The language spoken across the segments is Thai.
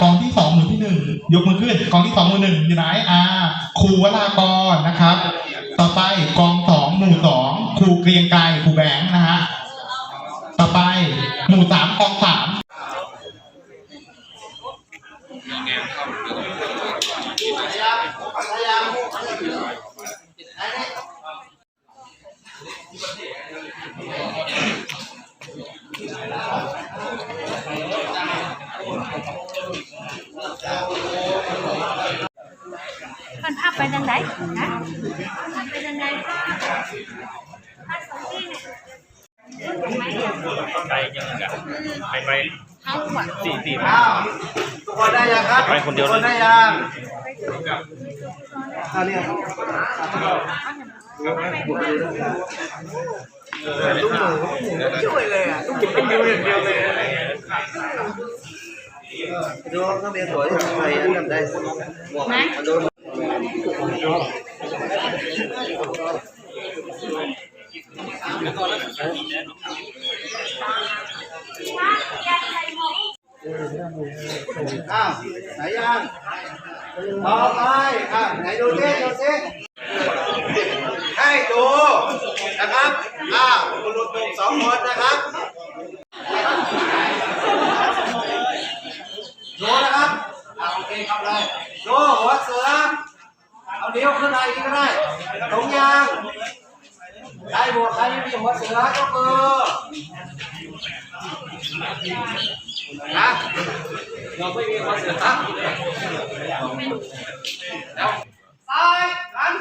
กองที่สองหมู่ที่หนึ่งยกมือขึ้น กองที่สองหมู่หนึ่งอยู่ไหนอ่าครูวรากรนะครับ ต่อไปกองสองหมู่สองครูเกรียงไกรครูแบงค์นะฮะต่อไปหมู่สามกองสาม มันภาพไปทางไหนนะภาพไปทางไหนภาพภาพสองที่เนี่ยไม่เดียวไปยังไงกันไปไปเอาหัวสี่สี่อ้าวทุกคนได้ยังครับไปคนเดียวทุกคนได้ยังอ่าเนี่ยลูกหมูช่วยเลยอะลูกหมูเป็นดิวอย่างเดียวเลย ดูนักเรียนสวยใครทำได้หมวกโดนอ้าวไหนยังต่อไปอะไหนดูซิดูซิให้ดูนะครับอ้าวคุณลุงสองคนนะครับดูนะครับอ่าโอเคครับเลยดูหัว เสือ เอานิ้วขึ้นมาอีกก็ได้ตรงยางใครบวกใครไม่มีหัวเสือก็มือนะเราไม่มีหัวเสือครับแล้วซ้ายหัน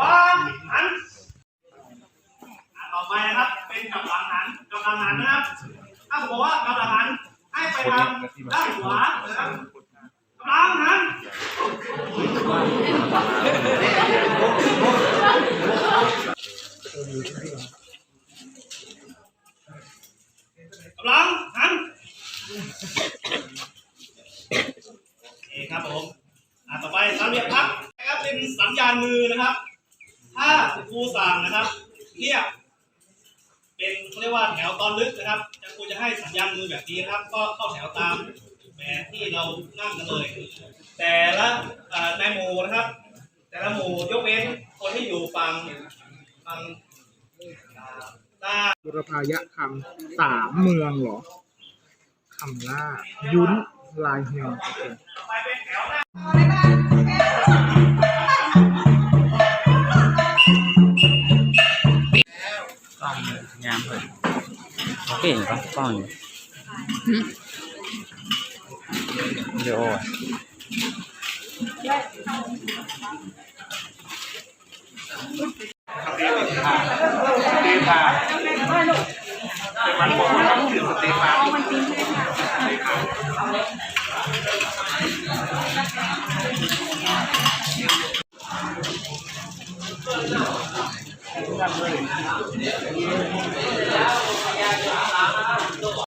วางหันต่อไปนะครับเป็นกำลังหันกำลังหันนะครับถ้าผมบอกว่ากำลังหัน ให้ไปทางด้านขวานะครับกำลังหันกำลังหันโอเคครับผมอะต่อไปสามเหลี่ยมพับนะครับเป็นสัญญาณมือนะครับ ถ้าครูสั่งนะครับ เรียก เป็นเขาเรียกว่าแถวตอนลึกนะครับจะครูจะให้สัญญาณมือแบบนี้นะครับ ก็เข้าแถวตามแบบที่เรานั่งกันเลย แต่ละในหมู่นะครับ แต่ละหมู่ยกเว้นคนที่อยู่ฝั่งฝั่งหน้าบุรพายะคำสามเมืองเหรอคำล่า ยุ้นลายเฮงโอเค ต่อไปเป็นแถวหน้ากล้องงามเลยเก่งปะกล้องวิดีโออะเ감사 합.